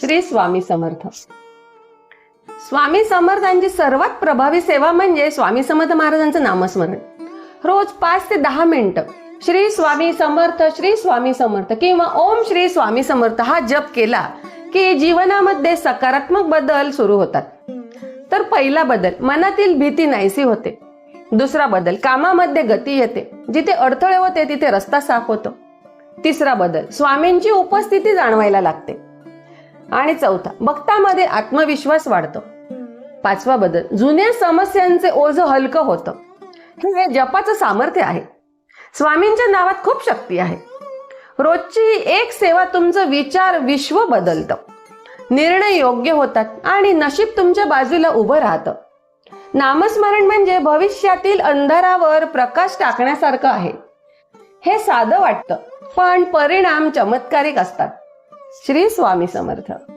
श्री स्वामी समर्थ. स्वामी समर्थांची सर्वात प्रभावी सेवा म्हणजे स्वामी समर्थ महाराजांचं नामस्मरण. रोज पाच ते दहा मिनिटं श्री स्वामी समर्थ श्री स्वामी समर्थ किंवा ओम श्री स्वामी समर्थ हा जप केला की जीवनामध्ये सकारात्मक बदल सुरू होतात. तर पहिला बदल मनातील भीती नाहीसी होते. दुसरा बदल कामामध्ये गती येते. जिथे अडथळे होते तिथे रस्ता साफ होतो. तिसरा बदल स्वामींची उपस्थिती जाणवायला लागते. आणि चौथा भक्तामध्ये आत्मविश्वास वाढतो. पाचवा बदल जुन्या समस्यांचे ओझ हलकं होतं. हे जपाचं सामर्थ्य आहे. स्वामींच्या नावात खूप शक्ती आहे. रोजची एक सेवा तुमचं विचार विश्व बदलतं. निर्णय योग्य होतात आणि नशीब तुमच्या बाजूला उभं राहतं. नामस्मरण म्हणजे भविष्यातील अंधारावर प्रकाश टाकण्यासारखं आहे. हे साधं वाटतं पण परिणाम चमत्कारिक असतात. श्री स्वामी समर्थ.